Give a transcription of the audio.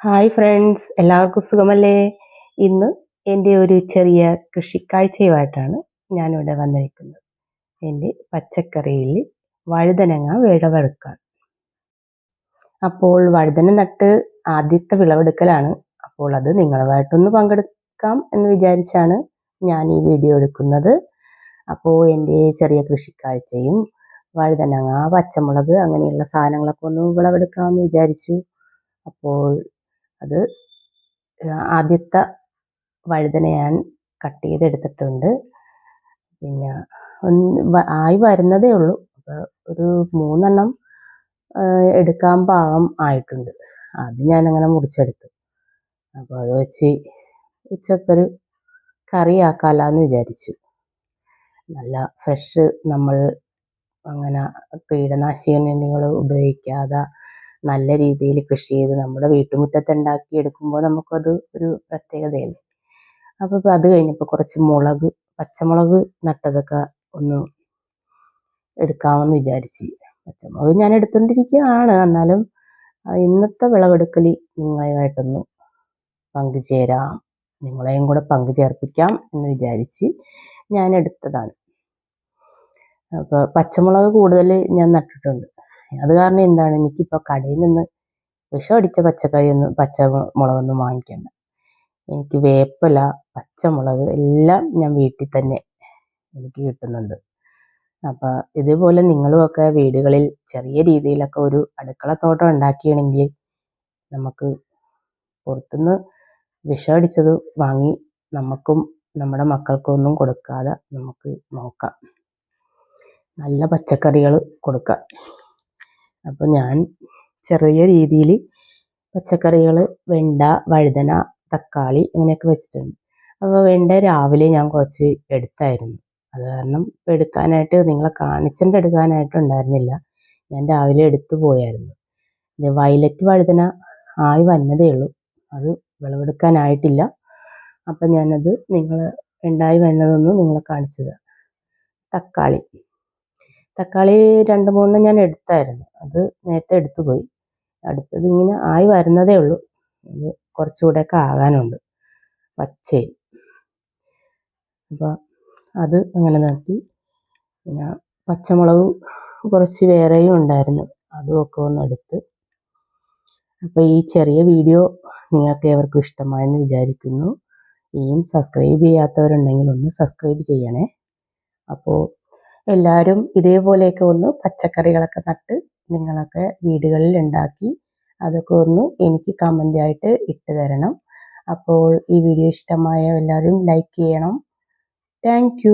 Hi friends എല്ലാവർക്കും സുഖമല്ലേ? ഇന്ന് എന്റെ ഒരു ചെറിയ കൃഷിക്കാഴ്ചയുമായിട്ടാണ് ഞാനിവിടെ വന്നിരിക്കുന്നത്. എന്റെ പച്ചക്കറിയിൽ വഴുതനങ്ങ വിളവെടുക്കാണ് അപ്പോൾ വഴുതന നട്ട് ആദ്യത്തെ വിളവെടുക്കലാണ്. അപ്പോൾ അത് നിങ്ങളുമായിട്ടൊന്ന് പങ്കെടുക്കാം എന്ന് വിചാരിച്ചാണ് ഞാൻ ഈ വീഡിയോ എടുക്കുന്നത്. അപ്പോൾ എന്റെ ചെറിയ കൃഷിക്കാഴ്ചയും വഴുതനങ്ങ പച്ചമുളക് അങ്ങനെയുള്ള സാധനങ്ങളൊക്കെ ഒന്ന് വിളവെടുക്കാമെന്ന് വിചാരിച്ചു. അപ്പോൾ അത് ആദ്യത്തെ വഴുതന ഞാൻ കട്ട് ചെയ്തെടുത്തിട്ടുണ്ട്. പിന്നെ ഒന്ന് ആയി വരുന്നതേ ഉള്ളൂ. അപ്പോൾ ഒരു മൂന്നെണ്ണം എടുക്കാൻ പാകം ആയിട്ടുണ്ട്. അത് ഞാനങ്ങനെ മുറിച്ചെടുത്തു. അപ്പോൾ അത് വെച്ച് ഉച്ചക്കൊരു കറിയാക്കാമല്ലോ എന്ന് വിചാരിച്ചു. നല്ല ഫ്രഷ് നമ്മൾ അങ്ങനെ കീടനാശിനികൾ ഉപയോഗിക്കാതെ നല്ല രീതിയിൽ കൃഷി ചെയ്ത് നമ്മുടെ വീട്ടുമുറ്റത്ത് ഉണ്ടാക്കി എടുക്കുമ്പോൾ നമുക്കത് ഒരു പ്രത്യേകതയല്ലേ? അപ്പോൾ അത് കഴിഞ്ഞപ്പോൾ കുറച്ച് മുളക് പച്ചമുളക് നട്ടതൊക്കെ ഒന്ന് എടുക്കാമെന്ന് വിചാരിച്ച്. പച്ചമുളക് ഞാൻ എടുത്തുകൊണ്ടിരിക്കുകയാണ് എന്നാലും ഇന്നത്തെ വിളവെടുക്കൽ നിങ്ങളുമായിട്ടൊന്ന് പങ്കുചേരാം. നിങ്ങളെയും കൂടെ പങ്കു ചേർപ്പിക്കാം എന്ന് വിചാരിച്ച് ഞാൻ എടുത്തതാണ്. അപ്പോൾ പച്ചമുളക് കൂടുതൽ ഞാൻ നട്ടിട്ടുണ്ട്. അത് കാരണം എന്താണ്? എനിക്കിപ്പോൾ കടയിൽ നിന്ന് വിഷം വിഷമടിച്ച പച്ചക്കറിയൊന്നും പച്ചമുളകൊന്നും വാങ്ങിക്കണ്ട. എനിക്ക് വേപ്പില പച്ചമുളക് എല്ലാം ഞാൻ വീട്ടിൽ തന്നെ എനിക്ക് കിട്ടുന്നുണ്ട്. അപ്പോൾ ഇതുപോലെ നിങ്ങളുമൊക്കെ വീടുകളിൽ ചെറിയ രീതിയിലൊക്കെ ഒരു അടുക്കളത്തോട്ടം ഉണ്ടാക്കിയാണെങ്കിൽ നമുക്ക് പുറത്തുനിന്ന് വിഷമടിച്ചത് വാങ്ങി നമുക്കും നമ്മുടെ മക്കൾക്കും ഒന്നും കൊടുക്കാതെ നമുക്ക് നോക്കാം. നല്ല പച്ചക്കറികൾ കൊടുക്കാം. അപ്പോൾ ഞാൻ ചെറിയ രീതിയിൽ പച്ചക്കറികൾ വെണ്ട വഴുതന തക്കാളി ഇങ്ങനെയൊക്കെ വെച്ചിട്ടുണ്ട്. അപ്പോൾ വെണ്ട രാവിലെ ഞാൻ കുറച്ച് എടുത്തായിരുന്നു. അത് കാരണം എടുക്കാനായിട്ട് നിങ്ങളെ കാണിച്ചിട്ട് എടുക്കാനായിട്ട് ഉണ്ടായിരുന്നില്ല. ഞാൻ രാവിലെ എടുത്തു പോയായിരുന്നു. ഇത് വയലറ്റ് വഴുതന ആയി വന്നതേ ഉള്ളൂ. അത് വിളവെടുക്കാനായിട്ടില്ല. അപ്പം ഞാനത് നിങ്ങൾ ഉണ്ടായി വന്നതൊന്നും നിങ്ങളെ കാണിച്ചത്. തക്കാളി. തക്കാളി രണ്ട് മൂന്നെണ്ണം ഞാൻ എടുത്തായിരുന്നു. അത് നേരത്തെ എടുത്തു പോയി. അടുത്തത് ഇങ്ങനെ ആയി വരുന്നതേ ഉള്ളൂ. അത് കുറച്ചുകൂടെയൊക്കെ ആകാനുണ്ട്. പച്ചയിൽ അപ്പോൾ അത് അങ്ങനെ നിർത്തി. പിന്നെ പച്ചമുളക് കുറച്ച് വേറെയും ഉണ്ടായിരുന്നു. അതുമൊക്കെ ഒന്ന് എടുത്ത്. അപ്പോൾ ഈ ചെറിയ വീഡിയോ നിങ്ങൾക്ക് ഏവർക്കും ഇഷ്ടമായെന്ന് വിചാരിക്കുന്നു. ഇനിയും സബ്സ്ക്രൈബ് ചെയ്യാത്തവരുണ്ടെങ്കിൽ ഒന്ന് സബ്സ്ക്രൈബ് ചെയ്യണേ. അപ്പോൾ എല്ലാവരും ഇതേപോലെയൊക്കെ ഒന്ന് പച്ചക്കറികളൊക്കെ നട്ട് നിങ്ങളൊക്കെ വീടുകളിൽ ഉണ്ടാക്കി അതൊക്കെ ഒന്ന് എനിക്ക് കമന്റായിട്ട് ഇട്ട് തരണം. അപ്പോൾ ഈ വീഡിയോ ഇഷ്ടമായ എല്ലാവരും ലൈക്ക് ചെയ്യണം. താങ്ക്